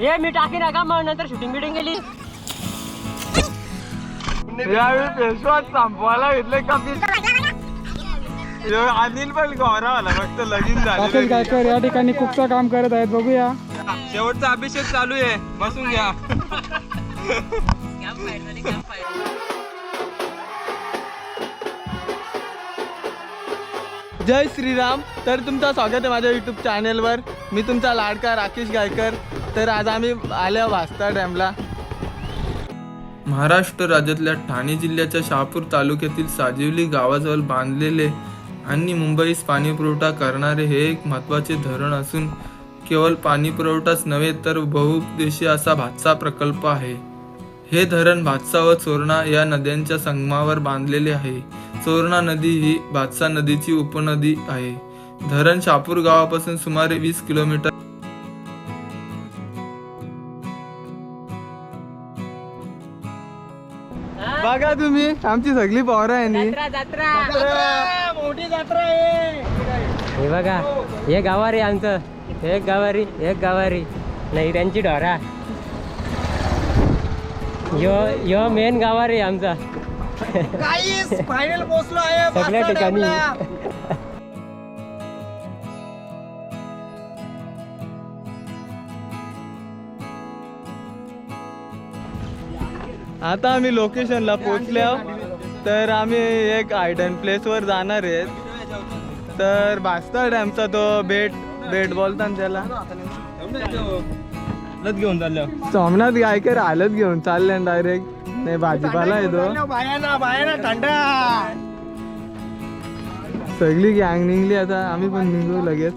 हे मी टाकी नका मग नंतर शूटिंग बिटिंग गेली यावेळी फेसवॉश संपवायला घेतले कपिल अनिल पण गौरव आला फक्त लगीन राकेश झालं गायकर या ठिकाणी कुकचं काम करत आहेत बघूया. शेवटचा अभिषेक चालू आहे बसून घ्या. जय श्रीराम तर तुमचं स्वागत आहे माझ्या यूट्यूब चॅनेलवर मी तुमचा लाडका राकेश गायकर. तर आज आम्ही आलो वास्ता डॅमला. महाराष्ट्र राज्यातल्या ठाणे जिल्ह्याच्या शहापूर तालुक्यातील साजिवली गावाजवळ बांधलेले आणि मुंबईस पाणी पुरवठा करणारे हे एक महत्त्वाचे धरण असून केवळ पाणी पुरवठाच नव्हे तर बहुउद्देशीय असा भातसा प्रकल्प आहे. हे धरण भातसा व चोरणा या नद्यांच्या संगमावर बांधलेले आहे. चोरणा नदी ही भातसा नदीची उपनदी आहे. धरण शापूर गावापासून सुमारे वीस किलोमीटर बघा तुम्ही? आमची सगळी पॉवर आहे नी. जत्रा जत्रा. मोठी जत्रा आहे. हे बघा हे गावारी आमचं. एक गावारी एक गावारी. नाही त्यांची ढोरा. यो यो मेन गावारी आमचा. फायनल पोहोचलो आहे. सगळ्या ठिकाणी. आता आम्ही लोकेशनला पोहोचलो तर आम्ही एक आयडन प्लेसवर जाणार आहेत. तर भास्ता डॅमचा तो बेट बेट बोलता ना त्याला. घेऊन चाललो सोमनाथ गायकर हालत घेऊन चालले डायरेक्ट नाही भाजीपाला येतो सगळी गँग निघली आता. आम्ही पण निघू लगेच.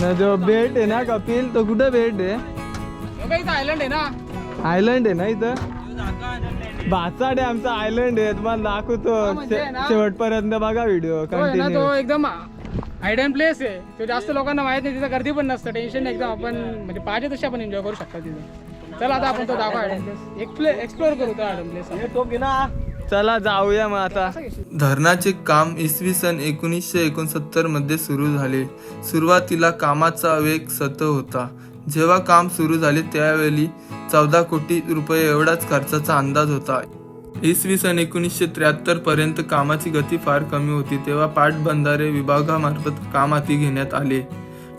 ना जो बेट आहे ना कपिल तो कुठं बेट आहे? आयलंड आहे ना. आयलंड आहे ना इथं? भाचा डॅमचा आयलंड आहे तुम्हाला दाखवतो. म्हणजे आहे ना- शेवटपर्यंत बघा व्हिडिओ तो आहे ना कंटिन्यू तो एकदम आयडन प्लेस आहे. तो जास्त लोकांना माहीत नाही तिथं गर्दी पण नसतं टेन्शन एकदम आपण म्हणजे पाहिजे तशी आपण एन्जॉय करू शकतो तिथं. चला आता आपण तो दाखवा आयडन प्लेस एक्सप्लोर करू तो आयडन प्लेस चला जाऊया मग आता. धरणाचे काम इसवी सन एकोणीसशे एकोणसत्तरमध्ये सुरू झाले. सुरुवातीला कामाचा वेग सत होता. जेव्हा काम सुरू झाले त्यावेळी चौदा कोटी रुपये एवढाच खर्चाचा अंदाज होता. इसवी सन एकोणीसशे त्र्याहत्तर पर्यंत कामाची गती फार कमी होती तेव्हा पाटबंधारे विभागामार्फत काम हाती घेण्यात आले.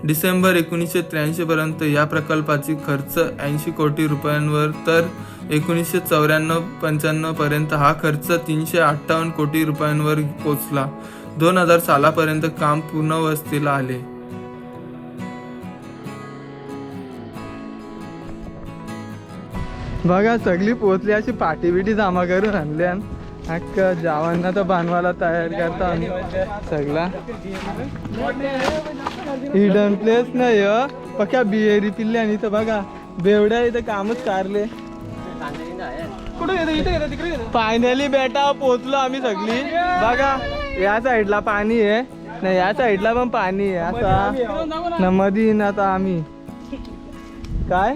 डिसेंबर एकोणीसशे त्र्याऐंशी पर्यंत या प्रकल्पाची खर्च ऐंशी कोटी रुपयांवर तर एकोणीसशे चौऱ्याण्णव पंच्याण्णव पर्यंत हा खर्च तीनशे अठ्ठावन्न कोटी रुपयांवर पोचला. दोन हजार सालापर्यंत काम पूर्णवस्थेला आले. बघा सगळी पोचली अशी पाठी बिटी जमा करून आणली अख्ख जावांना तर बांधवायला तयार करता आम्ही. सगळा. हिडन प्लेस नाही ह. पक्या बिहेरी पिल्ले आणि इथं बघा बेवड्या इथं कामच कारले. फायनली बेटा पोचलो आम्ही सगळी. बघा या साईडला पाणी आहे. नाही या साईडला पण पाणी आहे. असा न मधी आता आम्ही. काय?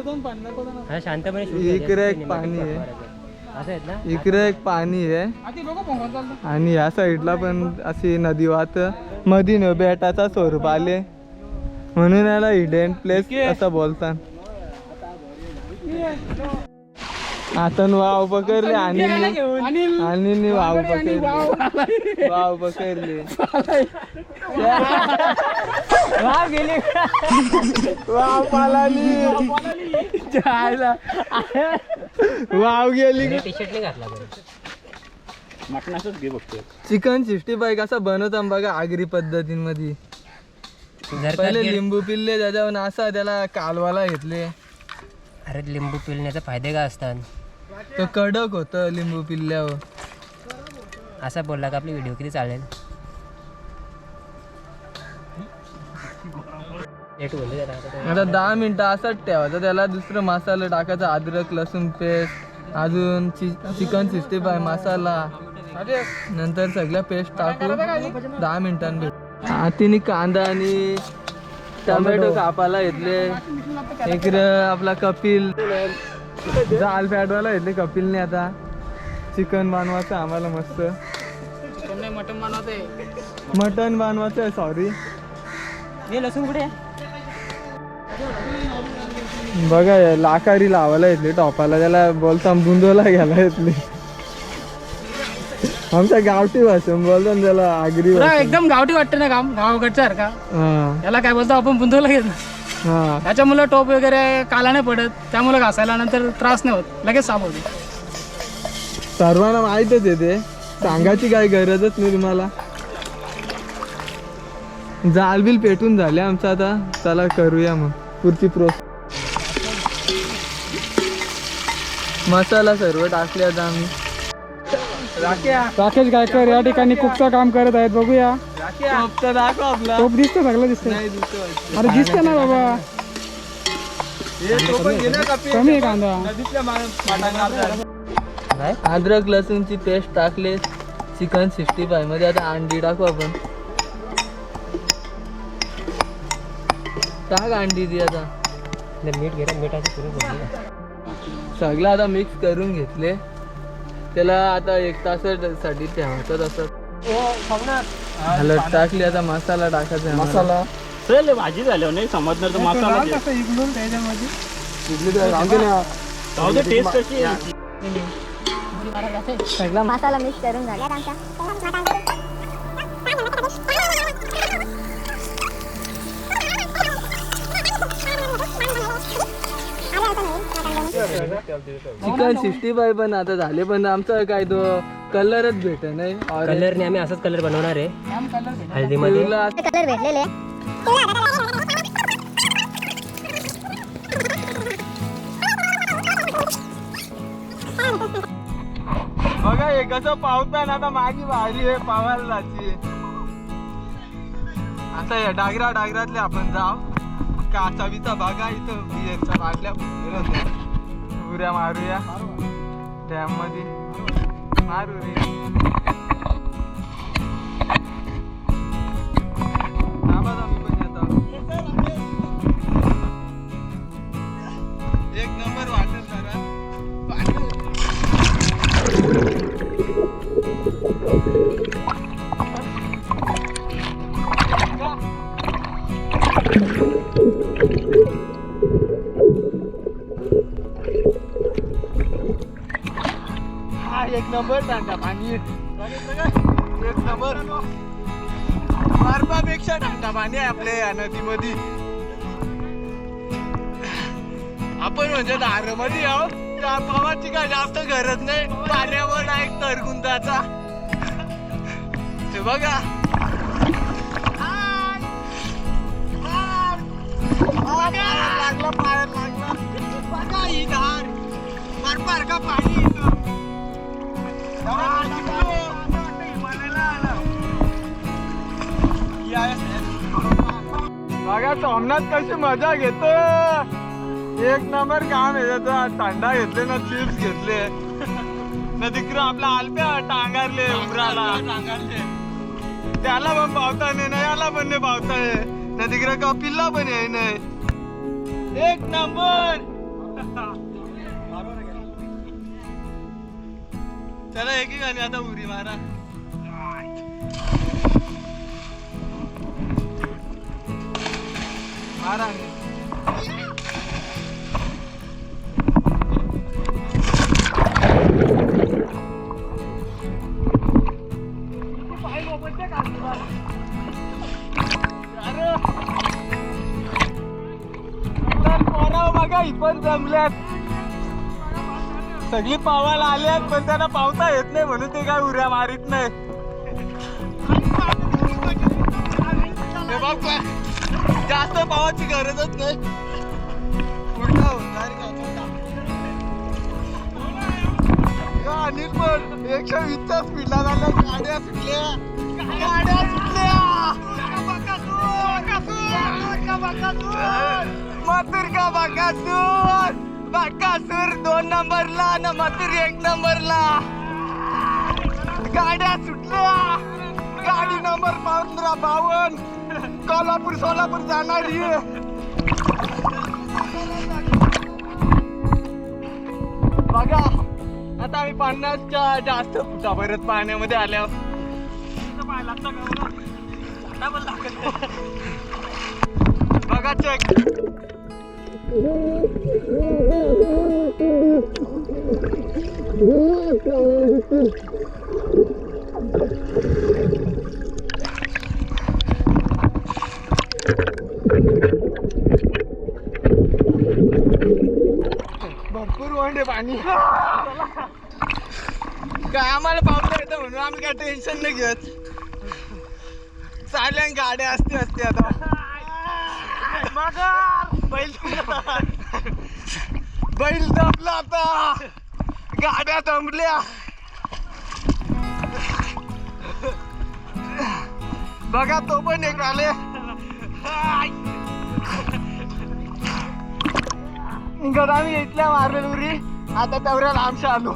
जाऊन पाणी हा शांतपणे shoot इकडे करायचं. एक पाणी आहे. असं आहेत ना? इकडे एक पाणी आहे. आधी बघू पोंगल चालतं आणि या साईडला पण अशी नदी वाहत. मधी न बेटाचा स्वरूप आले. म्हणून याला हिडन प्लेस असं बोलतात. आता वाव पकडले आणि अनिल आणि वाव पकडले. वाव. पकडले. वाव गेली वाव पालाली. जायला. वाव गेली टी शर्ट नाही घातला बरं. चिकन सिक्स्टी फाय कसा बनवता बघा आगरी पद्धतीमध्ये. पहिले लिंबू पिल्ले त्याच्यावर असा त्याला कालवाला घेतले. अरे लिंबू पिळण्याचे फायदे काय असतात? तो कडक होत लिंबू पिल्ल्यावर. असा बोलला का आपली व्हिडिओ किती चालेल? नेट बोलले जरा आता तो. आता दहा मिनिटं असंच ठेवायचं. त्याला दुसरं मसाला टाकायचा अद्रक लसूण पेस्ट अजून चिकन सिक्स्टी फाय मसाला. नंतर सगळ्या पेस्ट टाकून दहा मिनिटांनी हातीने कांदा आणि टोमॅटो कापायला घेतले. इकडं आपला कपिल जाल फॅटवाला घेतले कपिलने आता. चिकन बनवायचं आम्हाला मस्त. चिकन नाही मटन बनवते मटन बनवायचं आहे सॉरी हे लसूण कुठे बघा लाकारी लावायला येतली टॉपाला. त्याला बोलता बुंदोला घ्यायला येतली. आमच्या गावठी भाषा बोलतो ना त्याला आगरी. एकदम गावठी वाटते ना गाव गावाकडच्या सारखा. हा. याला काय बोलतो आपण बुंदवला घेत हा त्याच्यामुळे टोप वगैरे काला नाही पडत त्यामुळे घासायला नंतर त्रास नाही होत लगेच साफ होते. सर्वांना माहीतच आहे ते. सांगायची काही गरजच नाही तुम्हाला जाल बिल पेटून झाले आमचं आता. चला करूया मग. पुढची प्रोस मसाला सर्व टाकले आता आम्ही. राकेश. गायकर या ठिकाणी कुकचं काम करत आहेत बघूया. टोप दिसतो नाही दिसतो. अरे दिसते ना बाबा. हे. कमी आहे कांदा. अद्रक लसूणची पेस्ट टाकले चिकन सिक्स्टी फायमध्ये. आता अंडी टाकू आपण. टाक अंडी ती आता. मीठ घे रे, मिठाची. सगळं आता मिक्स करून घेतले. त्याला आता एक तासासाठी ठेवायचं तसं. हलत टाकली आता मसाला टाकायचा मसाला. चल भाजी झाल्यावर नाही समजणार तर मसाला इकडून त्याच्यामध्ये? टेस्ट कशी मसाला मिक्स करून झाला चिकन सिक्स्टी फाय पण आता झाले पण आमचा काय तो कलरच भेट नाही कलरने आम्ही असाच कलर बनवणार आहे. हळदीमध्ये. कलर भेटलेले बघा हे कसं पावता ना आता माझी भारी आहे पावायला जायची आता या डागरा डागरातले आपण जाव काचावीचा बागा इथं बियरच्या बाटल्या. उऱ्या मारूया. डॅममध्ये मारू रे एक नंबर वाट. एक नंबर दांडा पाणी एक नंबर. बर्फापेक्षा दांडा पाणी आहे आपल्या या नदीमध्ये. आपण म्हणजे दारामध्ये आहो त्या पावाची काय जास्त गरज नाही. पाण्यावर एक तरगुंदाचा ते बघा. लागला पायाला लागला. बघा ही धार. बर्फार का पाणी? बघा सोमनाथ कशी मजा घेतो? एक नंबर काम आहे त्याचं. थंडा घेतले ना चिप्स घेतले. ना तिकडं आपला आलप्या टांगारले उमराला. त्याला पण पावता नाही ना याला पण नाही पावता ना तिकडं कपिलला पण आहे नाही. एक नंबर! चला एकीकडे आता उरी मारा. मारा. बघा ही जमल्यात. सगळी पावायला आल्यात पण त्यांना पावता येत नाही म्हणून ते काय उऱ्या मारित नाही. जास्त पावाची गरजच नाही. अनिल पण एकशे वीसच्या स्पीडला झाल्या. गाड्या सुटल्या. गाड्या सुटल्या. मथुर का बकासूर? बकासूर दोन नंबरला ना मथुर एक नंबरला. गाड्या सुटल्या. गाडी नंबर पंधरा बावन. कोल्हापूर सोलापूर जाणारी बघा आता आम्ही पन्नासच्या जास्त फुटा परत पाण्यामध्ये आल्यावर बघा चेक भरपूर वंडे पाणी. काय आम्हाला पावसा येतं म्हणून आम्ही काय टेन्शन नाही घेत. चालल्या गाड्या असते असते आता. बैल दमला. बैल दमला आता. गाड्या दमल्या. बघा तो पण एक आले गदामी आम्ही इथल्या मारलेल उरी. आता तेवढ्या आमच्या आलो.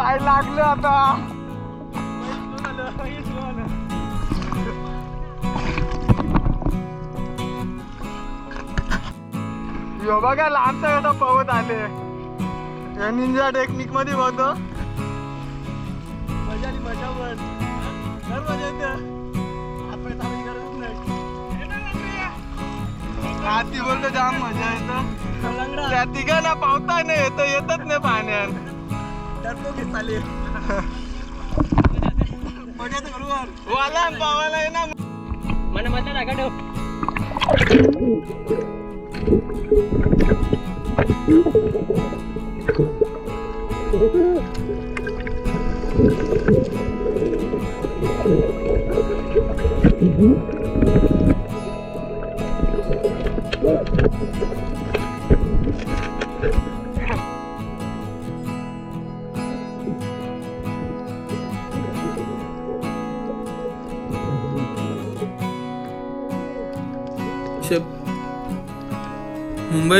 पाय लागलं आता. यो बघा लांबचा आता पवत आले. या निंजा टेक्निकमध्ये बघतो मजा आली मजा पण. मजा येते. हाती बोलतो जाम मजा येतं. त्या तिघांना पावता नाही येतं येतच नाही पाण्यात. वाला पावाला आहे ना मन मधला जागा ठेव शे-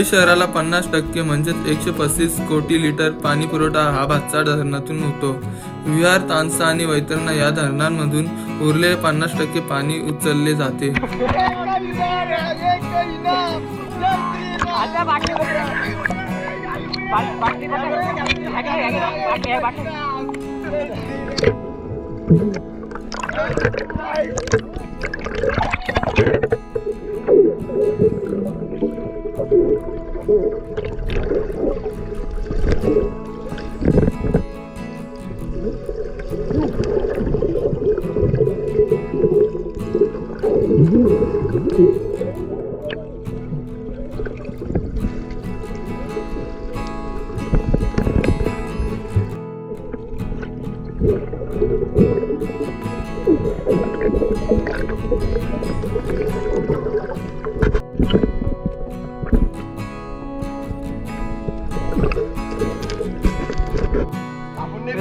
मुंबई शहराला पन्नास टक्के म्हणजेच एकशे पस्तीस कोटी लिटर पाणी पुरवठा हा भातचा धरणातून होतो. विहार तानसा आणि वैतरणा या धरणांमधून उरलेले पन्नास टक्के पाणी उचलले जाते.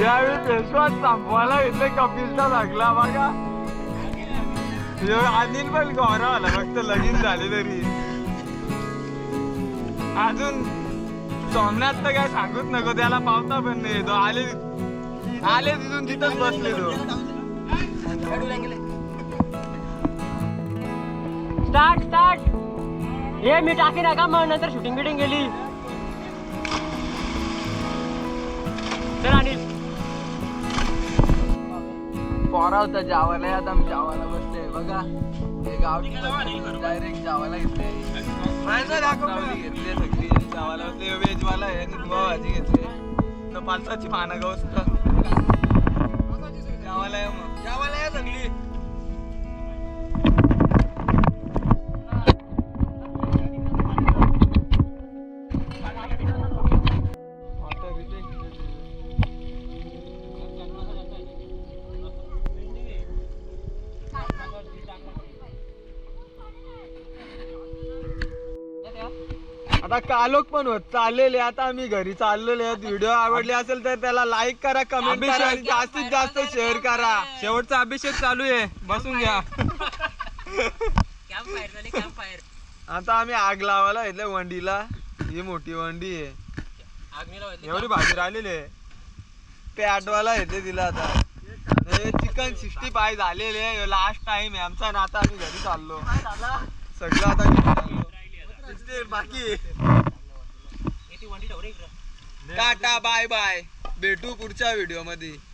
यावेळी फेसवॉश संपवायला घेतले कपिलचा लागला बघा. अनिल पण गौरव आला फक्त लगीन झाले तरी. अजून सोमनाथ तर काय सांगूच नको त्याला पावता पण नाही तो आले आले तिथून तिथंच बसले तो. Start start. हे मी टाकी नका मग नंतर शूटिंग बिटिंग गेली चल पोरा होता जावाला आता आम्ही जावाला बसले बघा हे गावठी डायरेक्ट जावाला घेतले. घेतले सगळी. जावाला बसले व्हेज वाला आहे आणि दुवा भाजी घेतली. तर पालसाची पानं गवस्त जावाला आहे मग. जावाला आहे सगळी. आता कालोख पण होत. चाललेले आता आम्ही घरी चाललेले आहेत. व्हिडिओ आवडले असेल तर त्याला लाईक करा कमेंट करा आणि जास्तीत जास्त शेअर करा. शेवटचा अभिषेक चालू आहे. बसून घ्या. आता आम्ही आग लावायला घेतलं वंडीला. ही मोठी वंडी आहे. एवढी भाजी राहिलेली आहे. ते आठवायला येते तिला आता. हे चिकन सिक्स्टी फाय झालेले लास्ट टाइम आहे. आमचा ना आता आम्ही घरी चाललो. सगळं आता. बाकी. Tata bye bye. भेटू पुढच्या व्हिडिओमध्ये.